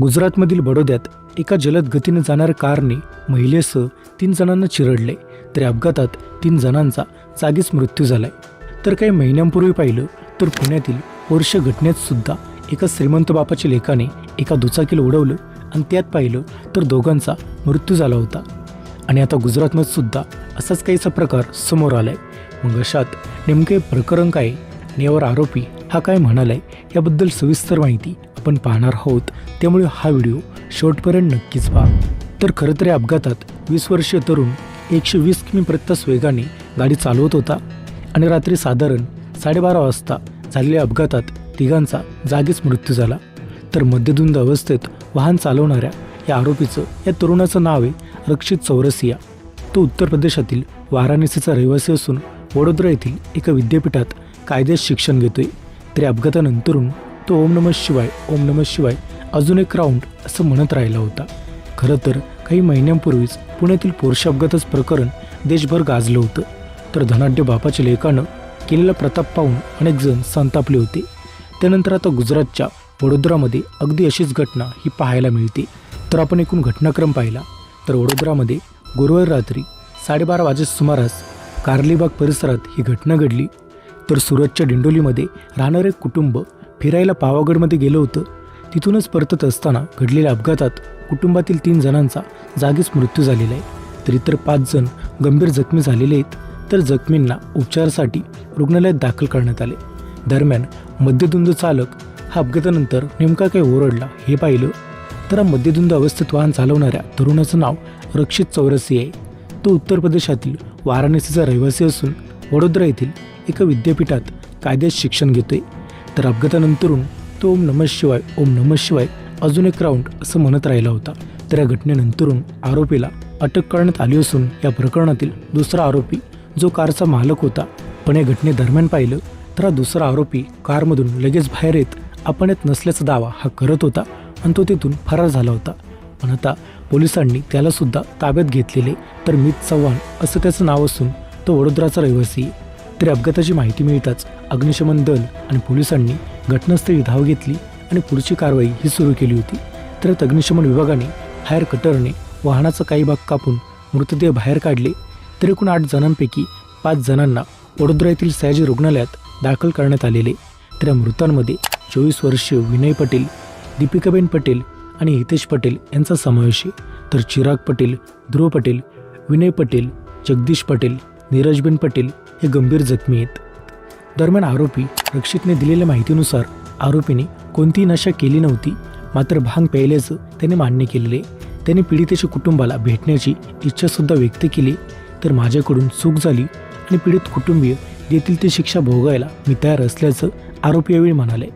गुजरातमधील बडोद्यात एका जलद गतीने जाणाऱ्या कारने महिलेसह तीन जणांना चिरडले तरी अपघातात तीन जणांचा जागीच मृत्यू झालाय. तर काही महिन्यांपूर्वी पाहिलं तर पुण्यातील वर्ष घटनेत सुद्धा एका श्रीमंत बापाच्या लेखाने एका दुचाकीला उडवलं आणि त्यात पाहिलं तर दोघांचा मृत्यू झाला होता. आणि आता गुजरातमध्ये सुद्धा असाच काहीसा प्रकार समोर आलाय. मग अशात नेमके प्रकरण काय आणि यावर आरोपी हा काय म्हणालाय याबद्दल सविस्तर माहिती आपण पाहणार आहोत. त्यामुळे हा व्हिडिओ शेवटपर्यंत नक्कीच पहा. तर खरं तर या अपघातात वीस वर्षीय तरुण एकशे वीस किमी प्रत्यास वेगाने गाडी चालवत होता आणि रात्री साधारण साडेबारा वाजता झालेल्या अपघातात तिघांचा जागीच मृत्यू झाला. तर मध्यधुंद अवस्थेत वाहन चालवणाऱ्या या आरोपीचं या तरुणाचं नाव आहे रक्षित चौरसिया. तो उत्तर प्रदेशातील वाराणसीचा रहिवासी असून वडोदरा येथील एका विद्यापीठात कायद्यात शिक्षण घेतोय. तरी अपघातानंतरून तो ओम नमः शिवाय ओम नमः शिवाय अजून एक राऊंड असं म्हणत राहिला होता. खरं तर काही महिन्यांपूर्वीच पुण्यातील पोरशा अपघातच प्रकरण देशभर गाजलं होतं. तर धनाढ्य बापाच्या लेखानं केलेला प्रताप पाहून अनेक जण संतापले होते. त्यानंतर आता गुजरातच्या वडोदरामध्ये अगदी अशीच घटना ही पाहायला मिळते. तर आपण एकूण घटनाक्रम पाहिला. तर वडोदरामध्ये गुरुवार रात्री साडेबारा वाजे सुमारास कार्लीबाग परिसरात ही घटना घडली. तर सुरतच्या डिंडोलीमध्ये राहणारे कुटुंब फिरायला पावागडमध्ये गेलं होतं. तिथूनच परतत असताना घडलेल्या अपघातात कुटुंबातील तीन जणांचा जागीच मृत्यू झालेला आहे. तर इतर पाच जण गंभीर जखमी झालेले आहेत. तर जखमींना उपचारासाठी रुग्णालयात दाखल करण्यात आले. दरम्यान मध्यधुंद चालक हा अपघातानंतर नेमका काय ओरडला हे पाहिलं. तर हा मध्यधुंद अवस्थेत वाहन चालवणाऱ्या तरुणाचं नाव रक्षित चौरसी आहे. तो उत्तर प्रदेशातील वाराणसीचा रहिवासी असून वडोदरा येथील एका विद्यापीठात कायद्यात शिक्षण घेतोय. तर अपघातानंतरून तो ओम नमः शिवाय ओम नमः शिवाय अजून एक राऊंड असं म्हणत राहिला होता. तर या घटनेनंतरून आरोपीला अटक करण्यात आली असून या प्रकरणातील दुसरा आरोपी जो कारचा मालक होता पण या घटनेदरम्यान पाहिलं तर हा दुसरा आरोपी कारमधून लगेच बाहेर येत आपण येत नसल्याचा दावा हा करत होता आणि तो तिथून फरार झाला होता. पण आता पोलिसांनी त्याला सुद्धा ताब्यात घेतलेले तर मित चव्हाण असं त्याचं नाव असून तो वडोदराचा रहिवासी तरी अपघाताची माहिती मिळताच अग्निशमन दल आणि पोलिसांनी घटनास्थळी धाव घेतली आणि पुढची कारवाई ही सुरू केली होती. तर अग्निशमन विभागाने फायर कटरने वाहनाचा काही भाग कापून मृतदेह बाहेर काढले. तर एकूण आठ जणांपैकी पाच जणांना वडोदरा येथील सयाजी रुग्णालयात दाखल करण्यात आलेले. तर या मृतांमध्ये चोवीस वर्षीय विनय पटेल दीपिकाबेन पटेल आणि हितेश पटेल यांचा समावेश आहे. तर चिराग पटेल ध्रुव पटेल विनय पटेल जगदीश पटेल नीरजबेन पटेल हे गंभीर जखमी आहेत. दरम्यान आरोपी रक्षितने दिलेल्या माहितीनुसार आरोपीने कोणतीही नशा केली नव्हती मात्र भांग प्यायल्याचं त्याने मान्य केलेले. त्याने पीडितेच्या कुटुंबाला भेटण्याची इच्छासुद्धा व्यक्त केली. तर माझ्याकडून चूक झाली आणि पीडित कुटुंबीय येथील ती शिक्षा भोगायला मी तयार असल्याचं आरोपी यावेळी म्हणाले.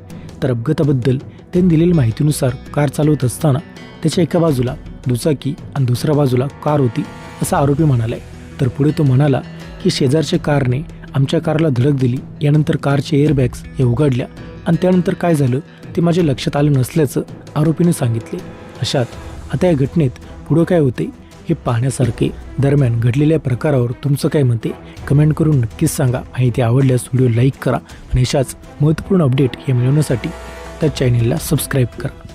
तर अपघाताबद्दल त्यांनी दिलेल्या माहितीनुसार कार चालवत असताना त्याच्या एका बाजूला दुचाकी आणि दुसऱ्या बाजूला कार होती असा आरोपी म्हणाला. तर पुढे तो म्हणाला की शेजारच्या कारने आमच्या कारला धडक दिली. यानंतर कारचे एअरबॅग्स हे उघडल्या. आणि त्यानंतर काय झालं? ते माझ्या लक्षात आलं नसल्याचं आरोपीने सांगितले. अशात आता या घटनेत पुढं काय होते? हे पाहण्यासारखे दरम्यान घडलेल्या प्रकारावर तुमचं काय मते कमेंट करून नक्कीच सांगा. आणि ते आवडल्यास व्हिडिओ लाईक करा. आणि अशाच महत्त्वपूर्ण अपडेट हे मिळवण्यासाठी त्या चॅनेलला सबस्क्राईब करा.